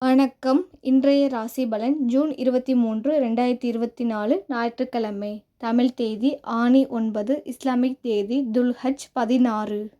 வணக்கம். இன்றைய ராசி பலன் ஜூன் இருபத்தி மூன்று ரெண்டாயிரத்தி இருபத்தி நாலு ஞாயிற்றுக்கிழமை. தமிழ் தேதி ஆனி ஒன்பது இஸ்லாமிக் தேதி துல்ஹஜ் பதினாறு.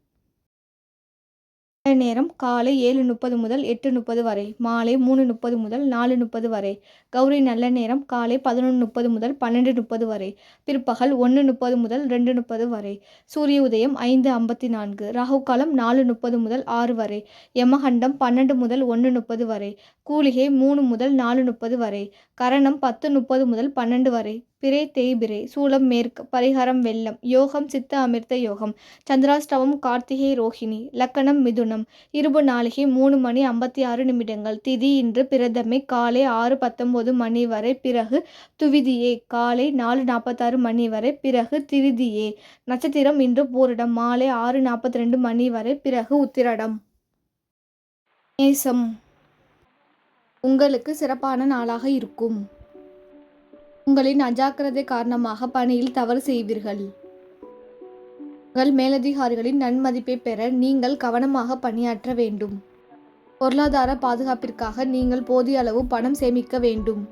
நேரம் காலை ஏழு முப்பது முதல் எட்டு முப்பது வரை மாலை மூணு முப்பது முதல் நாலு முப்பது வரை கௌரி நல்ல நேரம் காலை பதினொன்று முப்பது முதல் பன்னெண்டு முப்பது வரை பிற்பகல் ஒன்று முப்பது முதல் ரெண்டு முப்பது வரை சூரிய உதயம் ஐந்து ஐம்பத்தி நான்கு ராகு காலம் நாலு முப்பது முதல் ஆறு வரை யமகண்டம் பன்னெண்டு முதல் ஒன்று முப்பது வரை கூலிகை மூணு முதல் நாலு முப்பது வரை கரணம் பத்து முப்பது முதல் பன்னெண்டு வரை பிறை தேய்பிறை சூலம் மேற்கு பரிகாரம் வெள்ளம் யோகம் சித்த அமிர்த யோகம் சந்திராஷ்டமம் கார்த்திகை ரோஹிணி லக்கணம் மிதுனம் இருபு நாளிகை மூணு மணி ஐம்பத்தி ஆறு நிமிடங்கள் திதி இன்று பிரதமை காலை ஆறு பத்தொம்போது மணி வரை பிறகு துவிதியே காலை நாலு நாற்பத்தாறு மணி வரை பிறகு திருதியே நட்சத்திரம் இன்று போரிடம் மாலை ஆறு நாற்பத்தி ரெண்டு மணி வரை பிறகு உத்திரடம். நேசம். உங்களுக்கு சிறப்பான நாளாக இருக்கும். உங்களின் அஜாக்கிரதை காரணமாக பணியில் தவறு செய்வீர்கள். உங்கள் மேலதிகாரிகளின் நன்மதிப்பை பெற நீங்கள் கவனமாக பணியாற்ற வேண்டும். பொருளாதார பாதுகாப்பிற்காக நீங்கள் போதிய அளவு பணம் சேமிக்க வேண்டும்.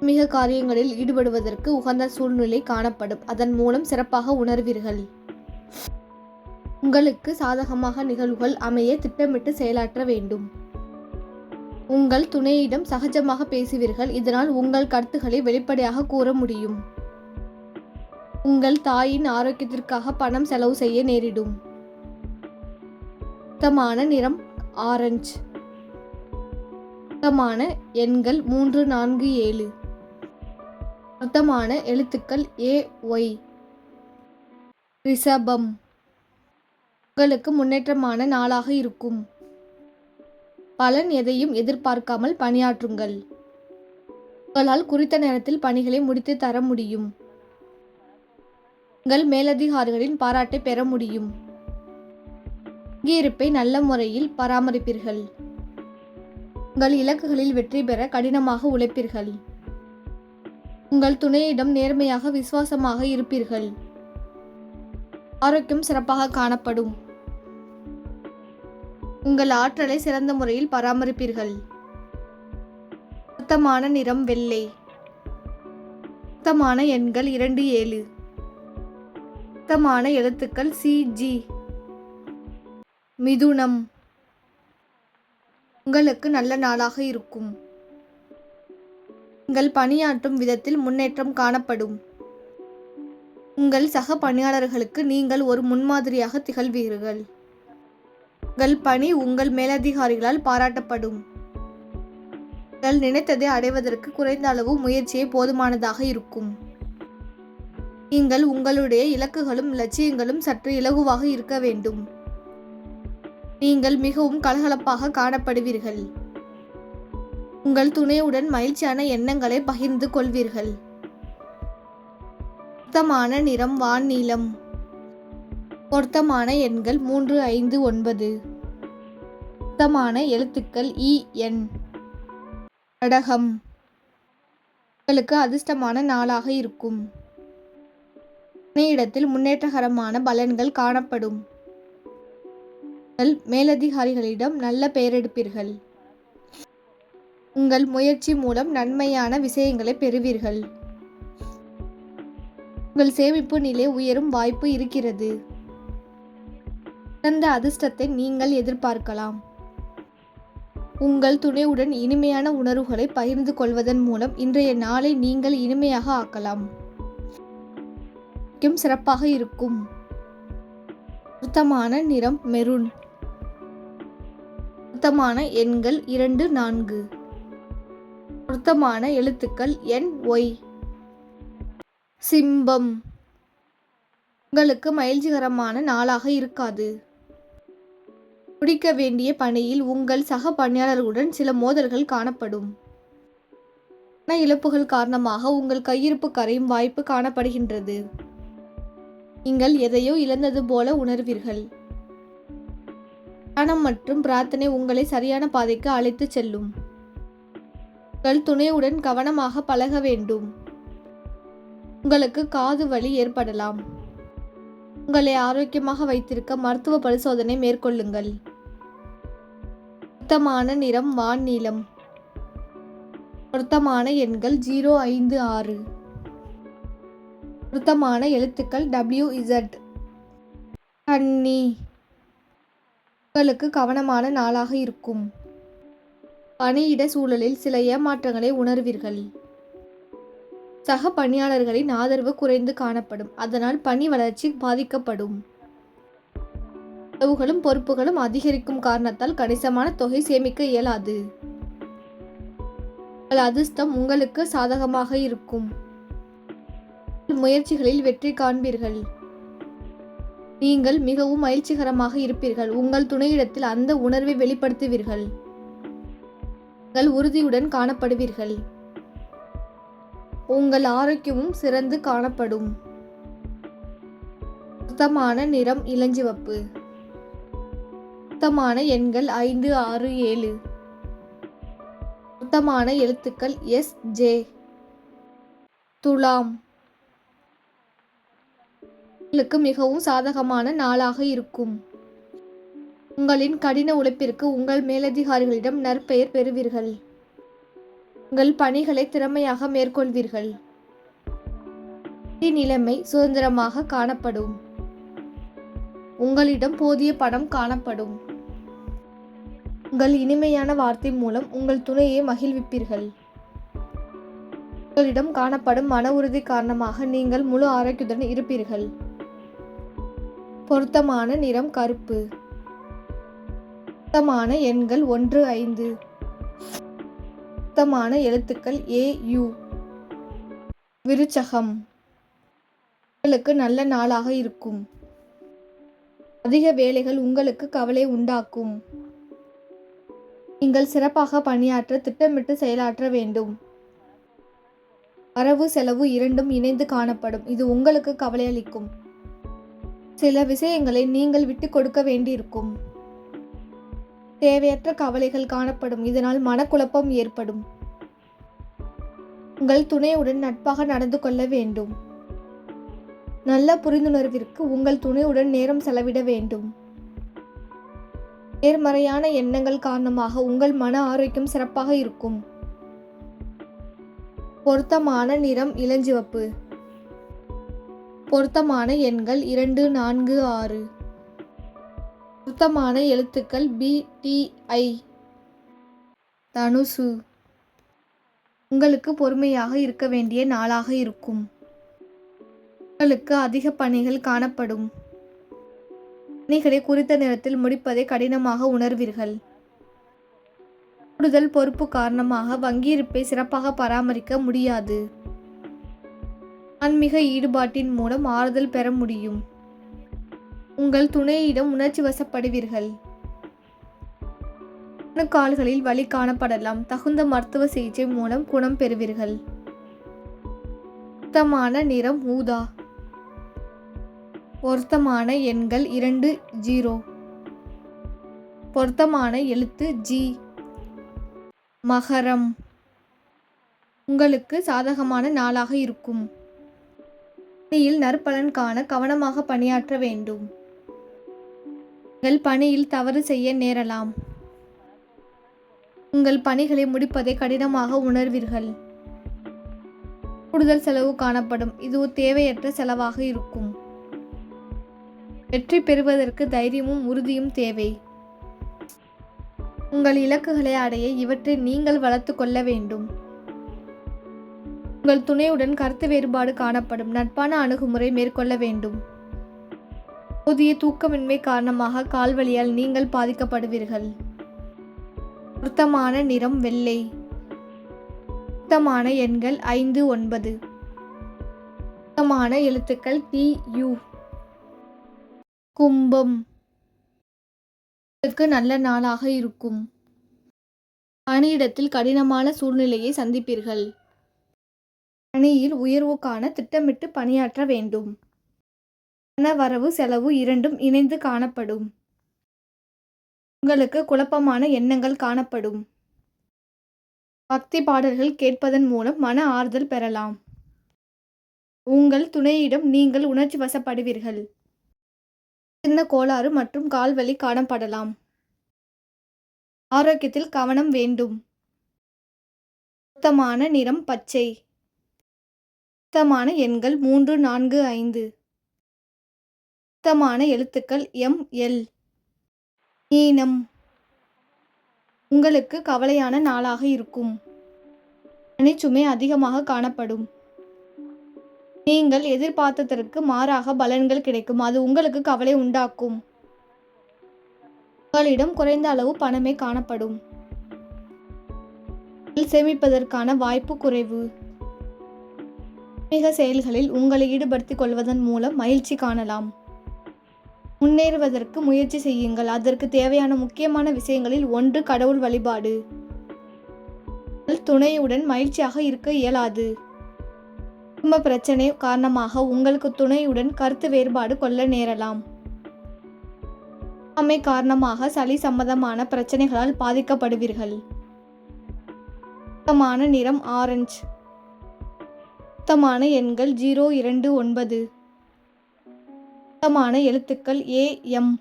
மிக காரியங்களில் ஈடுபடுவதற்கு உகந்த சூழ்நிலை காணப்படும். அதன் மூலம் சிறப்பாக உணர்வீர்கள். உங்களுக்கு சாதகமாக நிகழ்வுகள் அமைய திட்டமிட்டு செயலாற்ற வேண்டும். உங்கள் துணையிடம் சகஜமாக பேசுவீர்கள். இதனால் உங்கள் கருத்துக்களை வெளிப்படையாக கூற முடியும். உங்கள் தாயின் ஆரோக்கியத்திற்காக பணம் செலவு செய்ய நேரிடும். சுத்தமான நிறம் ஆரஞ்சு. சுத்தமான எண்கள் மூன்று நான்கு ஏழு. சுத்தமான எழுத்துக்கள் ஏ ஒய். ரிஷபம். உங்களுக்கு முன்னேற்றமான நாளாக இருக்கும். பலன் எதையும் எதிர்பார்க்காமல் பணியாற்றுங்கள். உங்களால் குறித்த நேரத்தில் பணிகளை முடித்து தர முடியும். உங்கள் மேலதிகாரிகளின் பாராட்டை பெற முடியும். இருப்பை நல்ல முறையில் பராமரிப்பீர்கள். உங்கள் இலக்குகளில் வெற்றி பெற கடினமாக உழைப்பீர்கள். உங்கள் துணையிடம் நேர்மையாக விசுவாசமாக இருப்பீர்கள். ஆரோக்கியம் சிறப்பாக காணப்படும். உங்கள் ஆற்றலை சிறந்த முறையில் பராமரிப்பீர்கள். சுத்தமான நிறம் வெள்ளை. சுத்தமான எண்கள் இரண்டு ஏழு. சுத்தமான எழுத்துக்கள் சிஜி மிதுனம். உங்களுக்கு நல்ல நாளாக இருக்கும். உங்கள் பணியாற்றும் விதத்தில் முன்னேற்றம் காணப்படும். உங்கள் சக பணியாளர்களுக்கு நீங்கள் ஒரு முன்மாதிரியாக திகழ்வீர்கள். உங்கள் பணி உங்கள் மேலதிகாரிகளால் பாராட்டப்படும். நீங்கள் நினைத்ததை அடைவதற்கு குறைந்த அளவு முயற்சியே போதுமானதாக இருக்கும். நீங்கள் உங்களுடைய இலக்குகளும் லட்சியங்களும் சற்று இலகுவாக இருக்க வேண்டும். நீங்கள் மிகவும் கலகலப்பாக காணப்படுவீர்கள். உங்கள் துணையுடன் மகிழ்ச்சியான எண்ணங்களை பகிர்ந்து கொள்வீர்கள். சுத்தமான நிறம் வான் நீளம் பொருத்தமான எண்கள் மூன்று ஐந்து ஒன்பது. பொருத்தமான எழுத்துக்கள் இ என். கடகம் உங்களுக்கு அதிர்ஷ்டமான நாளாக இருக்கும். இடத்தில் முன்னேற்றகரமான பலன்கள் காணப்படும். மேலதிகாரிகளிடம் நல்ல பெயரெடுப்பீர்கள். உங்கள் முயற்சி மூலம் நன்மையான விஷயங்களை பெறுவீர்கள். உங்கள் சேமிப்பு நிலை உயரும் வாய்ப்பு இருக்கிறது. சிறந்த அதிர்ஷ்டத்தை நீங்கள் எதிர்பார்க்கலாம். உங்கள் துணையுடன் இனிமையான உணர்வுகளை பகிர்ந்து கொள்வதன் மூலம் இன்றைய நாளை நீங்கள் இனிமையாக ஆக்கலாம். சிறப்பாக இருக்கும். பொருத்தமான நிறம் மெரூன். பொருத்தமான எண்கள் இரண்டு நான்கு. பொருத்தமான எழுத்துக்கள் என் ஒய். சிம்பம். உங்களுக்கு மகிழ்ச்சிகரமான நாளாக இருக்காது. முடிக்க வேண்டிய பணியில் உங்கள் சக பணியாளர்களுடன் சில மோதல்கள் காணப்படும். பண இழப்புகள் காரணமாக உங்கள் கையிருப்பு கரையும் வாய்ப்பு காணப்படுகின்றது. நீங்கள் எதையோ இழந்தது போல உணர்வீர்கள். தியானம் மற்றும் பிரார்த்தனை உங்களை சரியான பாதைக்கு அழைத்து செல்லும். உங்கள் துணையுடன் கவனமாக பழக வேண்டும். உங்களுக்கு காது வலி ஏற்படலாம். உங்களை ஆரோக்கியமாக வைத்திருக்க மருத்துவ பரிசோதனை மேற்கொள்ளுங்கள். பொருத்தமான நிறம் வான் நீளம். பொருத்தமான எண்கள் ஜீரோ ஐந்து ஆறு. பொருத்தமான எழுத்துக்கள் டபிள்யூ இசட் கன்னி உங்களுக்கு கவனமான நாளாக இருக்கும். பணியிட சூழலில் சில ஏமாற்றங்களை உணர்வீர்கள். சக பணியாளர்களின் ஆதரவு குறைந்து காணப்படும். அதனால் பணி வளர்ச்சி பாதிக்கப்படும். செலவுகளும் பொறுப்புகளும் அதிகரிக்கும் காரணத்தால் கணிசமான தொகை சேமிக்க இயலாது. உங்கள் அதிர்ஷ்டம் உங்களுக்கு சாதகமாக இருக்கும். முயற்சிகளில் வெற்றி காண்பீர்கள். நீங்கள் மிகவும் மகிழ்ச்சிகரமாக இருப்பீர்கள். உங்கள் துணையிடத்தில் அந்த உணர்வை வெளிப்படுத்துவீர்கள். நீங்கள் உறுதியுடன் காணப்படுவீர்கள். உங்கள் ஆரோக்கியமும் சிறந்து காணப்படும். சுத்தமான நிறம் இளஞ்சிவப்பு. சுத்தமான எண்கள் ஐந்து ஆறு ஏழு. சுத்தமான எழுத்துக்கள் எஸ் ஜே. துலாம். உங்களுக்கு மிகவும் சாதகமான நாளாக இருக்கும். உங்களின் கடின உழைப்பிற்கு உங்கள் மேலதிகாரிகளிடம் நற்பெயர் பெறுவீர்கள். உங்கள் பணிகளை திறமையாக மேற்கொள்வீர்கள். நிலைமை சுதந்திரமாக காணப்படும். உங்களிடம் போதிய பணம் காணப்படும். உங்கள் இனிமையான வார்த்தை மூலம் உங்கள் துணையை மகிழ்விப்பீர்கள். உங்களிடம் காணப்படும் மன உறுதி காரணமாக நீங்கள் முழு ஆரோக்கியத்துடன் இருப்பீர்கள். பொருத்தமான நிறம் கருப்பு. பொருத்தமான எண்கள் ஒன்று ஐந்து. பொருத்தமான எழுத்துக்கள் ஏ யு. விருச்சகம். உங்களுக்கு நல்ல நாளாக இருக்கும். அதிக வேலைகள் உங்களுக்கு கவலை உண்டாக்கும். நீங்கள் சிறப்பாக பணியாற்ற திட்டமிட்டு செயலாற்ற வேண்டும். வரவு செலவு இரண்டும் இணைந்து காணப்படும். இது உங்களுக்கு கவலையளிக்கும். சில விஷயங்களை நீங்கள் விட்டு கொடுக்க வேண்டியிருக்கும். தேவையற்ற கவலைகள் காணப்படும். இதனால் மனக்குழப்பம் ஏற்படும். உங்கள் துணையுடன் நட்பாக நடந்து கொள்ள வேண்டும். நல்ல புரிந்துணர்விற்கு உங்கள் துணையுடன் நேரம் செலவிட வேண்டும். நேர்மறையான எண்ணங்கள் காரணமாக உங்கள் மன ஆரோக்கியம் சிறப்பாக இருக்கும். பொருத்தமான நிறம் இளஞ்சிவப்பு. பொருத்தமான எண்கள் இரண்டு நான்கு ஆறு. பொருத்தமான எழுத்துக்கள் பிடிஐ தனுசு. உங்களுக்கு பொறுமையாக இருக்க வேண்டிய நாளாக இருக்கும். உங்களுக்கு அதிக பணிகள் காணப்படும். பணிகளை குறித்த நேரத்தில் முடிப்பதை கடினமாக உணர்வீர்கள். கூடுதல் பொறுப்பு காரணமாக வங்கியிருப்பை சிறப்பாக பராமரிக்க முடியாது. ஆன்மீக ஈடுபாட்டின் மூலம் ஆறுதல் பெற முடியும். உங்கள் துணையிடம் உணர்ச்சி வசப்படுவீர்கள். கால்களில் வலி காணப்படலாம். தகுந்த மருத்துவ சிகிச்சை மூலம் குணம் பெறுவீர்கள். சுத்தமான நிறம் ஊதா. பொருத்தமான எண்கள் இரண்டு ஜீரோ. பொருத்தமான எழுத்து ஜி. மகரம். உங்களுக்கு சாதகமான நாளாக இருக்கும். பணியில் நற்பலன் காண கவனமாக பணியாற்ற வேண்டும். உங்கள் பணியில் தவறு செய்ய நேரலாம். உங்கள் பணிகளை முடிப்பதை கடினமாக உணர்வீர்கள். கூடுதல் செலவு காணப்படும். இது தேவையற்ற செலவாக இருக்கும். வெற்றி பெறுவதற்கு தைரியமும் உறுதியும் தேவை. உங்கள் இலக்குகளை அடைய இவற்றை நீங்கள் வளர்த்து கொள்ள வேண்டும். உங்கள் துணையுடன் கருத்து வேறுபாடு காணப்படும் நட்பான அணுகுமுறை மேற்கொள்ள வேண்டும். புதிய தூக்கமின்மை காரணமாக கால்வழியால் நீங்கள் பாதிக்கப்படுவீர்கள். பொருத்தமான நிறம் வெள்ளை. பொருத்தமான எண்கள் ஐந்து ஒன்பது. பொருத்தமான எழுத்துக்கள் டி யூ. கும்பம். நல்ல நாளாக இருக்கும். பணியிடத்தில் கடினமான சூழ்நிலையை சந்திப்பீர்கள். பணியில் உயர்வுக்கான திட்டமிட்டு பணியாற்ற வேண்டும். பண வரவு செலவு இரண்டும் இணைந்து காணப்படும். உங்களுக்கு குழப்பமான எண்ணங்கள் காணப்படும். பக்தி பாடல்கள் கேட்பதன் மூலம் மன ஆறுதல் பெறலாம். உங்கள் துணையிடம் நீங்கள் உணர்ச்சி வசப்படுவீர்கள். சின்ன கோளாறு மற்றும் கால்வலி காணப்படலாம். ஆரோக்கியத்தில் கவனம் வேண்டும். சுத்தமான நிறம் பச்சை. சுத்தமான எண்கள் மூன்று நான்கு ஐந்து. சுத்தமான எழுத்துக்கள் எம் எல். நீனம். உங்களுக்கு கவலையான நாளாக இருக்கும். பணிச்சுமை அதிகமாக காணப்படும். நீங்கள் எதிர்பார்த்ததற்கு மாறாக பலன்கள் கிடைக்கும். அது உங்களுக்கு கவலை உண்டாக்கும். உங்களிடம் குறைந்த அளவு பணமே காணப்படும். சேமிப்பதற்கான வாய்ப்பு குறைவு. மிக செயல்களில் உங்களை ஈடுபடுத்திக் கொள்வதன் மூலம் மகிழ்ச்சி காணலாம். முன்னேறுவதற்கு முயற்சி செய்யுங்கள். அதற்கு தேவையான முக்கியமான விஷயங்களில் ஒன்று கடவுள் வழிபாடு. துணையுடன் மகிழ்ச்சியாக இருக்க இயலாது. குடும்ப பிரச்சனை காரணமாக உங்களுக்கு துணையுடன் கருத்து வேறுபாடு கொள்ள நேரலாம். அம்மை காரணமாக சளி சம்பந்தமான பிரச்சனைகளால் பாதிக்கப்படுவீர்கள். சுத்தமான நிறம் ஆரஞ்சு. சுத்தமான எண்கள் ஜீரோ இரண்டு ஒன்பது. சுத்தமான எழுத்துக்கள் ஏ எம்.